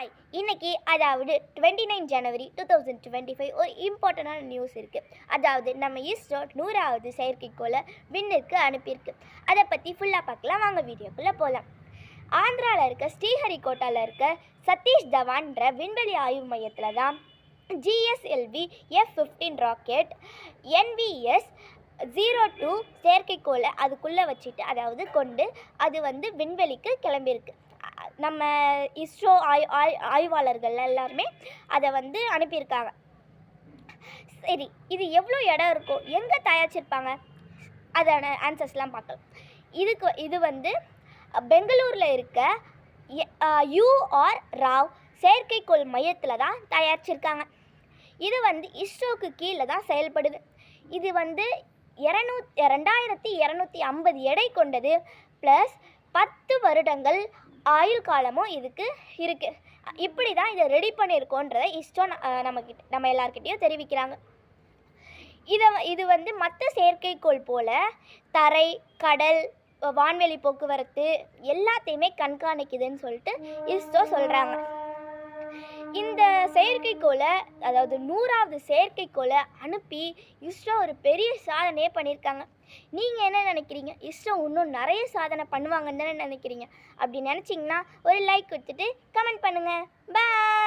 Hi இன்னைக்கு அதாவது twenty nine January two thousand twenty five ஒரு இம்பார்ட்டண்டான நியூஸ் இருக்குது அதாவது நம்ம இஸ்ரோ நூறாவது செயற்கைக்கோளை விண்ணிற்கு அனுப்பியிருக்கு. அதை பற்றி ஃபுல்லாக பார்க்கலாம். வாங்க வீடியோக்குள்ளே போகலாம் ஆந்திராவில் இருக்க ஸ்ரீஹரிகோட்டாவில் இருக்க சதீஷ் தவான்ற விண்வெளி ஆய்வு மையத்தில் தான் GSLV F fifteen rocket NVS zero two செயற்கைக்கோளை அதுக்குள்ளே வச்சுட்டு அதாவது கொண்டு அது வந்து விண்வெளிக்கு கிளம்பியிருக்கு. நம்ம இஸ்ரோ ஆய் ஆய் ஆய்வாளர்கள் எல்லாருமே அதை வந்து அனுப்பியிருக்காங்க. சரி இது எவ்வளோ இடம் இருக்கும் எங்கே தயாரிச்சிருப்பாங்க? அதான ஆன்சர்ஸ்லாம் பார்க்கலாம். இதுக்கு இது வந்து பெங்களூரில் இருக்க யூஆர் ராவ் செயற்கைக்கோள் மையத்தில் தான் தயாரிச்சிருக்காங்க. இது வந்து இஸ்ரோக்கு கீழே தான் செயல்படுது. இது வந்து இரநூ ரெண்டாயிரத்தி இரநூத்தி ஐம்பது எடை கொண்டது ப்ளஸ் பத்து வருடங்கள் ஆயுள் காலமும் இதுக்கு இருக்குது இப்படி தான் இதை ரெடி பண்ணியிருக்கோன்றதை இஸ்ரோ ந- நம்மக்கிட்ட நம்ம எல்லாருக்கிட்டேயும் தெரிவிக்கிறாங்க. இதை இது வந்து மற்ற செயற்கைக்கோள் போல் தரை கடல் வான்வெளி போக்குவரத்து எல்லாத்தையுமே கண்காணிக்குதுன்னு சொல்லிட்டு இஸ்ரோ சொல்கிறாங்க இந்த செயற்கைக்கோளை அதாவது நூறாவது செயற்கைக்கோளை அனுப்பி இஸ்ரோ ஒரு பெரிய சாதனையே பண்ணியிருக்காங்க. நீங்கள் என்ன நினைக்கிறீங்க? இஸ்ரோ இன்னும் நிறைய சாதனை பண்ணுவாங்கன்னு தானே நினைக்கிறீங்க? அப்படி நினச்சிங்கன்னா ஒரு லைக் கொடுத்துட்டு கமெண்ட் பண்ணுங்கள் பாய்